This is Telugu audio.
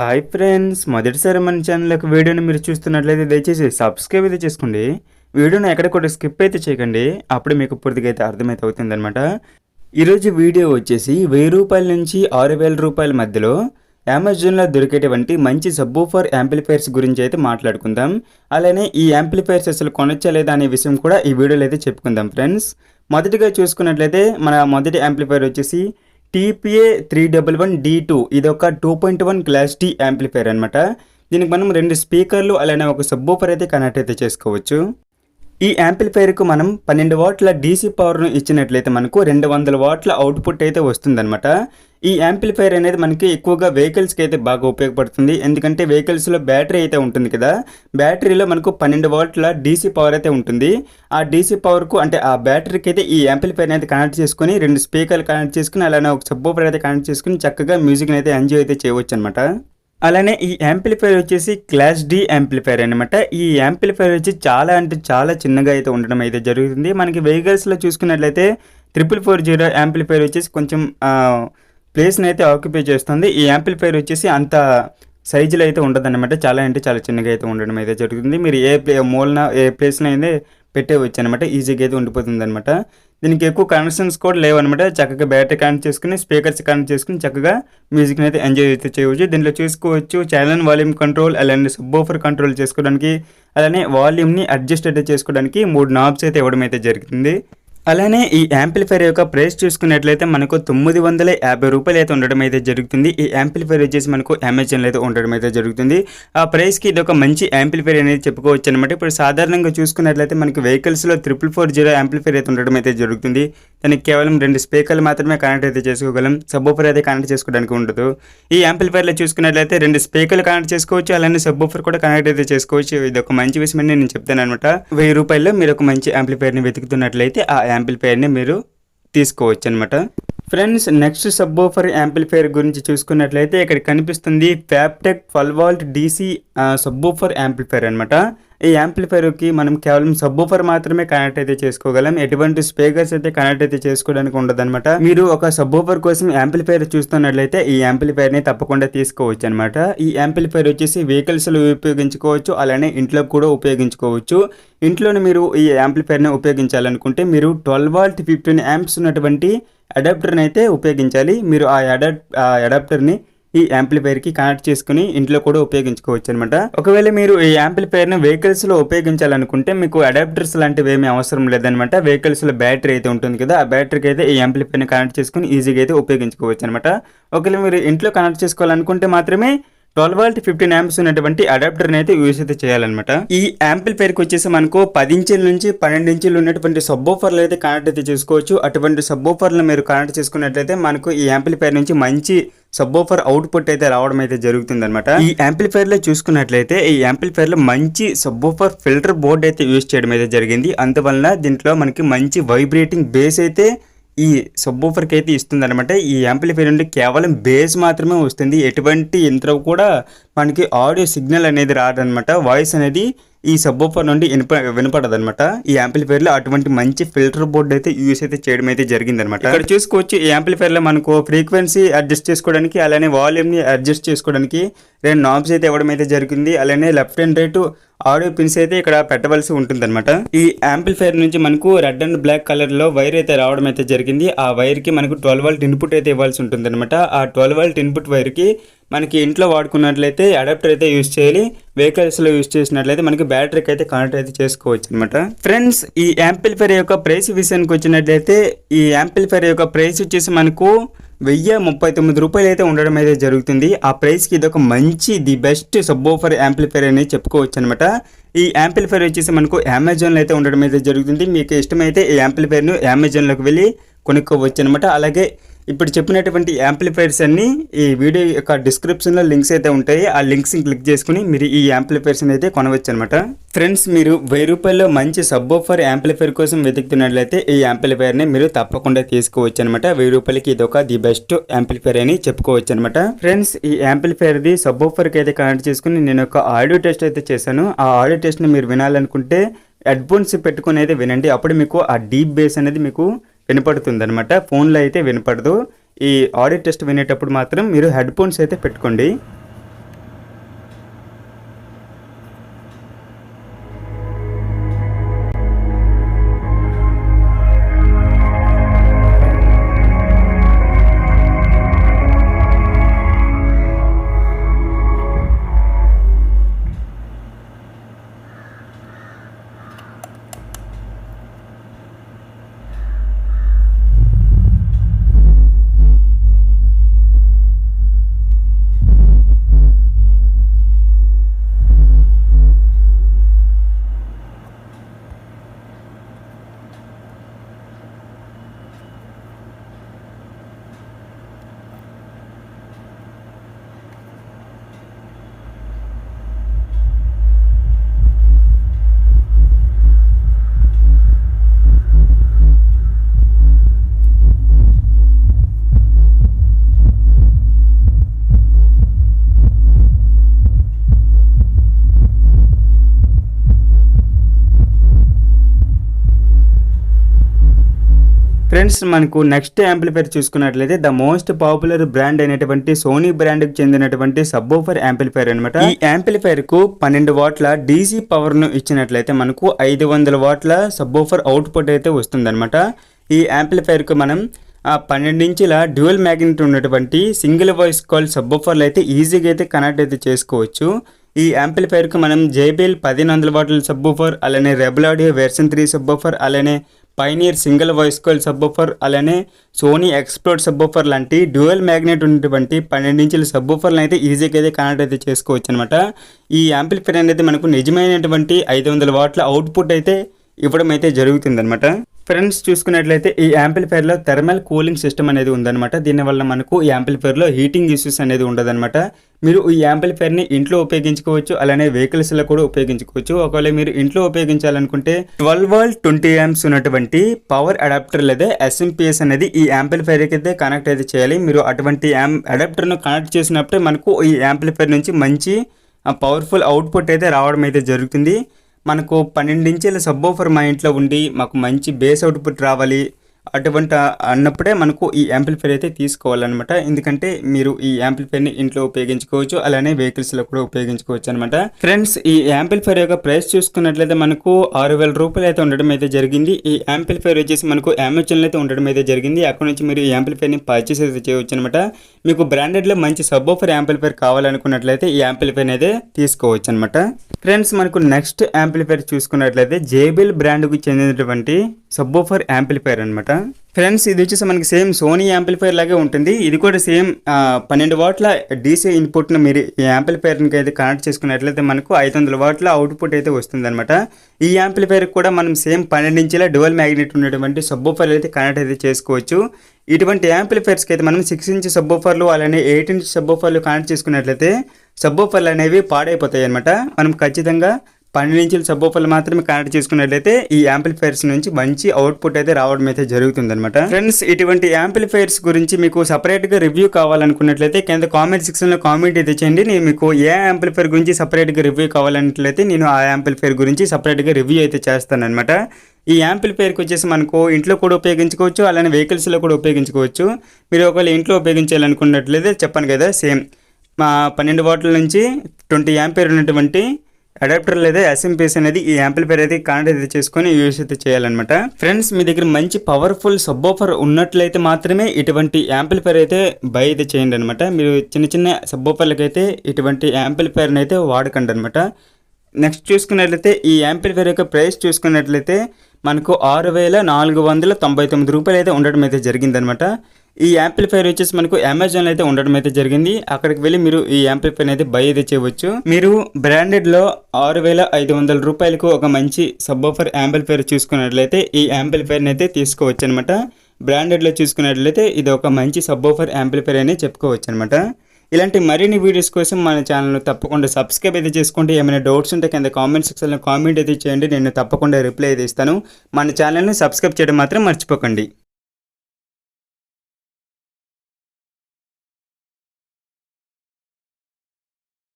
హాయ్ ఫ్రెండ్స్ మొదటిసారి మన ఛానల్ యొక్క వీడియోని మీరు చూస్తున్నట్లయితే దయచేసి సబ్స్క్రైబ్ అయితే చేసుకోండి. వీడియోని ఎక్కడ కూడా స్కిప్ అయితే చేయకండి. అప్పుడు మీకు పూర్తిగా అయితే అర్థమైతే అవుతుందనమాట ఈరోజు వీడియో వచ్చేసి వెయ్యి రూపాయల నుంచి ఆరు వేల రూపాయల మధ్యలో అమెజాన్లో దొరికేటువంటి మంచి సబ్బూఫర్ యాంప్లిఫైర్స్ గురించి అయితే మాట్లాడుకుందాం. అలానే ఈ యాంప్లిఫైర్స్ అసలు కొనొచ్చా లేదా అనే విషయం కూడా ఈ వీడియోలో అయితే చెప్పుకుందాం ఫ్రెండ్స్. మొదటిగా చూసుకున్నట్లయితే మన మొదటి యాంప్లిఫైర్ వచ్చేసి TPA three double one D two ఇది ఒక two point one class T amplifier అనమాట దీనికి మనం రెండు స్పీకర్లు అలానే ఒక సబ్బూఫర్ అయితే కనెక్ట్ అయితే చేసుకోవచ్చు. ఈ యాంప్లిఫైర్కు మనం పన్నెండు వాట్ల డీసీ పవర్ను ఇచ్చినట్లయితే మనకు రెండు వందల వాట్ల అవుట్పుట్ అయితే వస్తుందన్నమాట. ఈ యాంప్లిఫైర్ అనేది మనకి ఎక్కువగా వెహికల్స్కి అయితే బాగా ఉపయోగపడుతుంది. ఎందుకంటే వెహికల్స్లో బ్యాటరీ అయితే ఉంటుంది కదా. బ్యాటరీలో మనకు పన్నెండు వాట్ల డీసీ పవర్ అయితే ఉంటుంది. ఆ డీసీ పవర్కు అంటే ఆ బ్యాటరీకి అయితే ఈ యాంప్లిఫైర్ అయితే కనెక్ట్ చేసుకుని రెండు స్పీకర్లు కనెక్ట్ చేసుకుని అలానే ఒక సబ్బోఫర్ అయితే కనెక్ట్ చేసుకుని చక్కగా మ్యూజిక్ని అయితే ఎంజాయ్ అయితే చేయవచ్చు అనమాట అలానే ఈ యాంప్లిఫైర్ వచ్చేసి క్లాస్ డి యాంప్లిఫైర్ అనమాట ఈ యాంప్లిఫైర్ వచ్చి చాలా అంటే చాలా చిన్నగా అయితే ఉండడం అయితే జరుగుతుంది. మనకి వెహికల్స్లో చూసుకున్నట్లయితే ట్రిపుల్ ఫోర్ జీరో యాంప్లిఫైర్ వచ్చేసి కొంచెం ప్లేస్ని అయితే ఆక్యుపై చేస్తుంది. ఈ యాంప్లిఫైర్ వచ్చేసి అంత సైజులో అయితే ఉండదన్నమాట. చాలా అంటే చాలా చిన్నగా అయితే ఉండడం అయితే జరుగుతుంది. మీరు ఏ ప్లే మూలన ఏ ప్లేస్లో అయితే పెట్టేవచ్చు అనమాట ఈజీగా అయితే ఉండిపోతుంది అనమాట దీనికి ఎక్కువ కనెక్షన్స్ కూడా లేవన్నమాట. చక్కగా బ్యాటరీ కనెక్ట్ చేసుకుని స్పీకర్స్ కనెక్ట్ చేసుకుని చక్కగా మ్యూజిక్ని అయితే ఎంజాయ్ అయితే చేయవచ్చు. దీంట్లో చూసుకోవచ్చు ఛానల్ వాల్యూమ్ కంట్రోల్ అలానే సబ్బోఫర్ కంట్రోల్ చేసుకోవడానికి అలానే వాల్యూమ్ని అడ్జస్ట్ అయితే చేసుకోవడానికి మూడు నాబ్స్ అయితే ఇవ్వడం అయితే జరుగుతుంది. అలానే ఈ యాంప్లిఫైర్ యొక్క ప్రైస్ చూసుకున్నట్లయితే మనకు తొమ్మిది వందల యాభై రూపాయలు అయితే ఉండడం అయితే జరుగుతుంది. ఈ యాంప్లిఫైర్ వచ్చేసి మనకు అమెజాన్లో అయితే ఉండడం అయితే జరుగుతుంది. ఆ ప్రైస్కి ఇది ఒక మంచి యాంప్లిఫైర్ అనేది చెప్పుకోవచ్చు అనమాట ఇప్పుడు సాధారణంగా చూసుకున్నట్లయితే మనకి వెహికల్స్లో త్రిపుల్ ఫోర్ జీరో యాంప్లిఫైర్ అయితే ఉండడం అయితే జరుగుతుంది. దానికి కేవలం రెండు స్పీకర్లు మాత్రమే కనెక్ట్ అయితే చేసుకోగలం. సబ్బోఫర్ అయితే కనెక్ట్ చేసుకోవడానికి ఉండదు. ఈ యాంప్లిఫైర్లో చూసుకున్నట్లయితే రెండు స్పీకర్లు కనెక్ట్ చేసుకోవచ్చు. అలానే సబ్బోఫర్ కూడా కనెక్ట్ అయితే చేసుకోవచ్చు. ఇది ఒక మంచి విషయం అని నేను చెప్తాను అనమాట వెయ్యి రూపాయల్లో మీరు ఒక మంచి యాంప్లిఫైర్ని వెతుకుతున్నట్లయితే ఆ యాంప్లిఫైర్ని మీరు తీసుకోవచ్చు అనమాట ఫ్రెండ్స్ నెక్స్ట్ సబ్బోఫర్ యాంప్లిఫైర్ గురించి చూసుకున్నట్లయితే ఇక్కడ కనిపిస్తుంది ఫ్యాప్టెక్ twelve volt DC subwoofer amplifier అనమాట ఈ యాంప్లిఫైర్కి మనం కేవలం సబ్బూఫర్ మాత్రమే కనెక్ట్ అయితే చేసుకోగలం. ఎటువంటి స్పీకర్స్ అయితే కనెక్ట్ అయితే చేసుకోవడానికి ఉండదన్నమాట. మీరు ఒక సబ్బూఫర్ కోసం యాంప్లిఫైర్ చూస్తున్నట్లయితే ఈ యాంప్లిఫైర్ని తప్పకుండా తీసుకోవచ్చు అనమాట ఈ యాంప్లిఫైర్ వచ్చేసి వెహికల్స్లో ఉపయోగించుకోవచ్చు అలానే ఇంట్లో కూడా ఉపయోగించుకోవచ్చు. ఇంట్లోనే మీరు ఈ యాంప్లిఫైర్ని ఉపయోగించాలనుకుంటే మీరు ట్వెల్వ్ వాల్ట్ ఫిఫ్టీన్ యాంప్స్ ఉన్నటువంటి అడాప్టర్ని అయితే ఉపయోగించాలి. మీరు ఆ అడాప్ ఆ అడాప్టర్ని ఈ యాంప్లిఫైర్కి కనెక్ట్ చేసుకుని ఇంట్లో కూడా ఉపయోగించుకోవచ్చు అనమాట ఒకవేళ మీరు ఈ యాంప్లిఫైర్ని వెహికల్స్లో ఉపయోగించాలనుకుంటే మీకు అడాప్టర్స్ లాంటివి ఏమీ అవసరం లేదనమాట వెహికల్స్లో బ్యాటరీ అయితే ఉంటుంది కదా ఆ బ్యాటరీకి అయితే ఈ యాంప్లిఫైర్ని కనెక్ట్ చేసుకుని ఈజీగా అయితే ఉపయోగించుకోవచ్చు అనమాట ఒకవేళ మీరు ఇంట్లో కనెక్ట్ చేసుకోవాలనుకుంటే మాత్రమే ట్వెల్వ్ వాల్ట్ ఫిఫ్టీన్ యాంప్స్ ఉన్నటువంటి అడాప్టర్ని అయితే యూస్ అయితే చేయాలన్నమాట. ఈ యాంప్లిఫైర్కి వచ్చేసి మనకు పది ఇంచుల నుంచి పన్నెండు ఇంచులు ఉన్నటువంటి సబ్బోఫర్లు అయితే కనెక్ట్ అయితే చేసుకోవచ్చు. అటువంటి సబ్బోఫర్లు మీరు కనెక్ట్ చేసుకున్నట్లయితే మనకు ఈ యాంప్లిఫైర్ నుంచి మంచి సబ్బోఫర్ అవుట్పుట్ అయితే రావడం అయితే జరుగుతుంది అనమాట ఈ యాంప్లిఫైర్లో చూసుకున్నట్లయితే ఈ యాంప్లిఫైర్లో మంచి సబ్బోఫర్ ఫిల్టర్ బోర్డ్ అయితే యూజ్ చేయడం అయితే జరిగింది. అందువలన దీంట్లో మనకి మంచి వైబ్రేటింగ్ బేస్ అయితే ఈ సబ్బూఫర్కి అయితే ఇస్తుంది అనమాట ఈ యాంప్లిఫైర్ నుండి కేవలం బేస్ మాత్రమే వస్తుంది. ఎటువంటి ఇంట్లో కూడా మనకి ఆడియో సిగ్నల్ అనేది రాదనమాట వాయిస్ అనేది ఈ సబ్బోఫర్ నుండి వినప వినపడదనమాట ఈ యాంప్లిఫైర్లో అటువంటి మంచి ఫిల్టర్ బోర్డ్ అయితే యూస్ అయితే చేయడం అయితే జరిగింది అనమాట ఇక్కడ చూసుకోవచ్చు ఈ యాంప్లిఫైర్లో మనకు ఫ్రీక్వెన్సీ అడ్జస్ట్ చేసుకోవడానికి అలానే వాల్యూమ్ని అడ్జస్ట్ చేసుకోవడానికి రెండు నాబ్స్ అయితే ఇవ్వడం అయితే జరిగింది. అలానే left and right audio pins అయితే ఇక్కడ పెట్టవలసి ఉంటుందన్నమాట. ఈ యాంప్లిఫైర్ నుంచి మనకు రెడ్ అండ్ బ్లాక్ కలర్లో వైర్ అయితే రావడం అయితే జరిగింది. ఆ వైర్కి మనకు ట్వెల్వ్ వాల్ట్ ఇన్పుట్ అయితే ఇవ్వాల్సి ఉంటుంది ఆ ట్వెల్వ్ వాల్ట్ ఇన్పుట్ వైర్కి మనకి ఇంట్లో వాడుకున్నట్లయితే అడాప్టర్ అయితే యూస్ చేయాలి వెహికల్స్లో యూస్ చేసినట్లయితే మనకి బ్యాటరీకి అయితే కనెక్ట్ అయితే చేసుకోవచ్చు అనమాట ఫ్రెండ్స్ ఈ యాంపిల్ఫైర్ యొక్క ప్రైస్ విషయానికి వచ్చినట్లయితే ఈ యాంపిల్ఫైర్ యొక్క ప్రైస్ వచ్చేసి మనకు వెయ్యి ముప్పై తొమ్మిది రూపాయలు అయితే ఉండడం అయితే జరుగుతుంది. ఆ ప్రైస్కి ఇది ఒక మంచి ది బెస్ట్ సబ్బోఫర్ యాంప్లిఫైర్ అని చెప్పుకోవచ్చు అనమాట ఈ యాంప్లిఫైర్ వచ్చేసి మనకు అమెజాన్లో అయితే ఉండడం అయితే జరుగుతుంది. మీకు ఇష్టమైతే ఈ యాంప్లిఫైర్ను అమెజాన్లోకి వెళ్ళి కొనుక్కోవచ్చు అనమాట అలాగే ఇప్పుడు చెప్పినటువంటి యాంప్లిఫైర్స్ అన్ని ఈ వీడియో యొక్క డిస్క్రిప్షన్లో లింక్స్ అయితే ఉంటాయి. ఆ లింక్స్ క్లిక్ చేసుకుని మీరు ఈ యాంప్లిఫైర్స్ని అయితే కొనవచ్చు అనమాట ఫ్రెండ్స్ మీరు వెయ్యి రూపాయల్లో మంచి సబ్బోఫర్ యాంప్లిఫైర్ కోసం వెతుకుతున్నట్లయితే ఈ యాంప్లిఫైర్ని మీరు తప్పకుండా తీసుకోవచ్చు అనమాట వెయ్యి రూపాయలకి ఇది ఒక ది బెస్ట్ యాంప్లిఫైర్ అని చెప్పుకోవచ్చు అనమాట ఫ్రెండ్స్ ఈ యాంప్లిఫైర్ది సబ్బోఫర్కి అయితే కనెక్ట్ చేసుకుని నేను ఒక ఆడియో టెస్ట్ అయితే చేశాను. ఆ ఆడియో టెస్ట్ని మీరు వినాలనుకుంటే హెడ్ఫోన్స్ పెట్టుకుని అయితే వినండి. అప్పుడు మీకు ఆ డీప్ బేస్ అనేది మీకు వినపడుతుంది అనమాట ఫోన్లో అయితే వినపడదు. ఈ ఆడియో టెస్ట్ వినేటప్పుడు మాత్రం మీరు హెడ్ ఫోన్స్ అయితే పెట్టుకోండి. ఫ్రెండ్స్ మనకు నెక్స్ట్ యాంప్లిఫైర్ చూసుకున్నట్లయితే ద మోస్ట్ పాపులర్ బ్రాండ్ అయినటువంటి సోనీ బ్రాండ్కి చెందినటువంటి సబ్బోఫర్ యాంప్లిఫైర్ అనమాట ఈ యాంప్లిఫైర్కు పన్నెండు వాట్ల డీసీ పవర్ను ఇచ్చినట్లయితే మనకు ఐదు వందల వాట్ల సబ్బోఫర్ అవుట్పుట్ అయితే వస్తుందన్నమాట. ఈ యాంప్లిఫైర్కు మనం ఆ పన్నెండు ఇంచుల డ్యూయల్ మ్యాగ్నెట్ ఉన్నటువంటి సింగిల్ వాయిస్ కాల్ సబ్బోఫర్లు అయితే ఈజీగా అయితే కనెక్ట్ అయితే చేసుకోవచ్చు. ఈ యాంప్లిఫైర్కి మనం జేబిఎల్ పదిహేను వందల బాటిల్ సబ్బోఫర్ అలానే rebel audio version three subwoofer అలానే Pioneer single voice coil subwoofer అలానే సోనీ ఎక్స్ప్లోర్ సబ్బోఫర్ లాంటి డ్యూయల్ మ్యాగ్నెట్ ఉన్నటువంటి పన్నెండు ఇంచుల సబ్బోఫర్లు అయితే ఈజీగా అయితే కనెక్ట్ అయితే చేసుకోవచ్చు అనమాట ఈ యాంప్లిఫైర్ అనేది మనకు నిజమైనటువంటి ఐదు వందల వాట్ల అవుట్పుట్ అయితే ఇవ్వడం అయితే జరుగుతుందనమాట ఫ్రెండ్స్ చూసుకున్నట్లయితే ఈ యాంప్లిఫైర్లో థర్మల్ కూలింగ్ సిస్టమ్ అనేది ఉందన్నమాట. దీనివల్ల మనకు ఈ యాంప్లిఫైర్లో హీటింగ్ ఇష్యూస్ అనేది ఉండదన్నమాట. మీరు ఈ యాంప్లిఫైర్ని ఇంట్లో ఉపయోగించుకోవచ్చు అలానే వెహికల్స్లో కూడా ఉపయోగించుకోవచ్చు. ఒకవేళ మీరు ఇంట్లో ఉపయోగించాలనుకుంటే ట్వెల్వ్ వాల్ట్ ట్వంటీ యామ్స్ ఉన్నటువంటి పవర్ అడాప్టర్ లేదా ఎస్ఎంపిఎస్ అనేది ఈ యాంప్లిఫైర్కి అయితే కనెక్ట్ అయితే చేయాలి. మీరు అటువంటి యాం అడాప్టర్ను కనెక్ట్ చేసినప్పుడే మనకు ఈ యాంప్లిఫైర్ నుంచి మంచి పవర్ఫుల్ అవుట్పుట్ అయితే రావడం అయితే జరుగుతుంది. మనకు పన్నెండు ఇంచుల సబ్బోఫర్ మా ఇంట్లో ఉండి మాకు మంచి బేస్ అవుట్పుట్ రావాలి. అటువంటి అన్నప్పుడే మనకు ఈ యాంప్లిఫైర్ అయితే తీసుకోవాలన్నమాట. ఎందుకంటే మీరు ఈ యాంప్లిఫైర్ని ఇంట్లో ఉపయోగించుకోవచ్చు అలానే వెహికల్స్లో కూడా ఉపయోగించుకోవచ్చు అనమాట ఫ్రెండ్స్ ఈ యాంప్లిఫైర్ యొక్క ప్రైస్ చూసుకున్నట్లయితే మనకు ఆరు వేల రూపాయలు అయితే ఉండడం అయితే జరిగింది. ఈ యాంప్లిఫైర్ వచ్చేసి మనకు అమెజాన్లో అయితే ఉండడం అయితే జరిగింది. అక్కడ నుంచి మీరు ఈ యాంప్లిఫైర్ని పర్చేస్ అయితే చేయవచ్చు అనమాట మీకు బ్రాండెడ్లో మంచి సబ్బోఫర్ యాంప్లిఫైర్ కావాలనుకున్నట్లయితే ఈ యాంప్లిఫైర్ అయితే తీసుకోవచ్చు అనమాట ఫ్రెండ్స్ మనకు నెక్స్ట్ యాంప్లిఫైర్ చూసుకున్నట్లయితే జేబిల్ బ్రాండ్కు చెందినటువంటి సబ్బోఫర్ యాంప్లిఫైర్ అనమాట ఫ్రెండ్స్ ఇది వచ్చేసి మనకి సేమ్ సోనీ యాంప్లిఫైర్ లాగే ఉంటుంది. ఇది కూడా సేమ్ పన్నెండు వాట్ల డీసీ ఇన్పుట్ను మీరు ఈ యాంప్లిఫైర్కి అయితే కనెక్ట్ చేసుకున్నట్లయితే మనకు ఐదు వందల వాట్ల అవుట్పుట్ అయితే వస్తుందన్నమాట. ఈ యాంప్లిఫైర్ కూడా మనం సేమ్ పన్నెండు ఇంచుల డువల్ మ్యాగ్నెట్ ఉన్నటువంటి సబ్బోఫర్లు అయితే కనెక్ట్ అయితే చేసుకోవచ్చు. ఇటువంటి యాంప్లిఫైర్స్కి అయితే మనం సిక్స్ ఇంచ్ సబ్బోఫర్లు అలానే ఎయిట్ ఇంచ్ సబ్బోఫర్లు కనెక్ట్ చేసుకున్నట్లయితే సబ్బోఫర్లు అనేవి పాడైపోతాయి అనమాట మనం ఖచ్చితంగా పన్నెండు ఇంచుల సబ్బోఫర్లు మాత్రమే కనెక్ట్ చేసుకున్నట్లయితే ఈ యాంప్లిఫైర్స్ నుంచి మంచి అవుట్పుట్ అయితే రావడం అయితే జరుగుతుందనమాట ఫ్రెండ్స్ ఇటువంటి యాంప్లిఫైర్స్ గురించి మీకు సపరేట్గా రివ్యూ కావాలనుకున్నట్లయితే కింద కామెంట్ సెక్షన్లో కామెంట్ అయితే చేయండి. నేను మీకు ఏ యాంప్లిఫైర్ గురించి సపరేట్గా రివ్యూ కావాలన్నట్లయితే నేను ఆ యాంప్లిఫైర్ గురించి సపరేట్గా రివ్యూ అయితే చేస్తానన్నమాట. ఈ యాంప్లిఫైర్కి వచ్చేసి మనకు ఇంట్లో కూడా ఉపయోగించుకోవచ్చు అలానే వెహికల్స్లో కూడా ఉపయోగించుకోవచ్చు. మీరు ఒకవేళ ఇంట్లో ఉపయోగించాలనుకున్నట్లయితే చెప్పాను కదా సేమ్ మా పన్నెండు వాట్ల నుంచి ట్వంటీ యాంపేర్ ఉన్నటువంటి అడాప్టర్ లేదా ఎస్ఎంపీఎస్ అనేది ఈ యాంప్లిఫైర్ అయితే కనెక్ట్ అయితే చేసుకొని యూస్ అయితే చేయాలన్నమాట. ఫ్రెండ్స్ మీ దగ్గర మంచి పవర్ఫుల్ సబ్బోఫర్ ఉన్నట్లయితే మాత్రమే ఇటువంటి యాంప్లిఫైర్ అయితే బై అయితే చేయండి అనమాట మీరు చిన్న చిన్న సబ్బోఫర్లకి అయితే ఇటువంటి యాంప్లిఫైర్ని అయితే వాడకండి అనమాట నెక్స్ట్ చూసుకున్నట్లయితే ఈ యాంప్లిఫైర్ యొక్క ప్రైస్ చూసుకున్నట్లయితే మనకు ఆరు వేల నాలుగు వందల తొంభై తొమ్మిది రూపాయలు అయితే ఉండడం అయితే జరిగిందనమాట ఈ యాంప్లిఫైర్ వచ్చేసి మనకు అమెజాన్లో అయితే ఉండడం అయితే జరిగింది. అక్కడికి వెళ్ళి మీరు ఈ యాంప్లిఫైర్ అయితే బై అయితే చేయవచ్చు. మీరు బ్రాండెడ్లో ఆరు వేల ఐదు వందల రూపాయలకు ఒక మంచి సబ్బోఫర్ యాంప్లిఫైర్ చూసుకున్నట్లయితే ఈ యాంప్లిఫైర్ని అయితే తీసుకోవచ్చు అనమాట బ్రాండెడ్లో చూసుకున్నట్లయితే ఇది ఒక మంచి సబ్బోఫర్ యాంప్లిఫైర్ అని చెప్పుకోవచ్చు అనమాట ఇలాంటి మరిన్ని వీడియోస్ కోసం మన ఛానల్ తప్పకుండా సబ్స్క్రైబ్ అయితే చేసుకోండి. ఏమైనా డౌట్స్ ఉంటే కింద కామెంట్ సెక్షన్లో కామెంట్ అయితే చేయండి. నేను తప్పకుండా రిప్లై అయితే ఇస్తాను. మన ఛానల్ని సబ్స్క్రైబ్ చేయడం మాత్రం మర్చిపోకండి.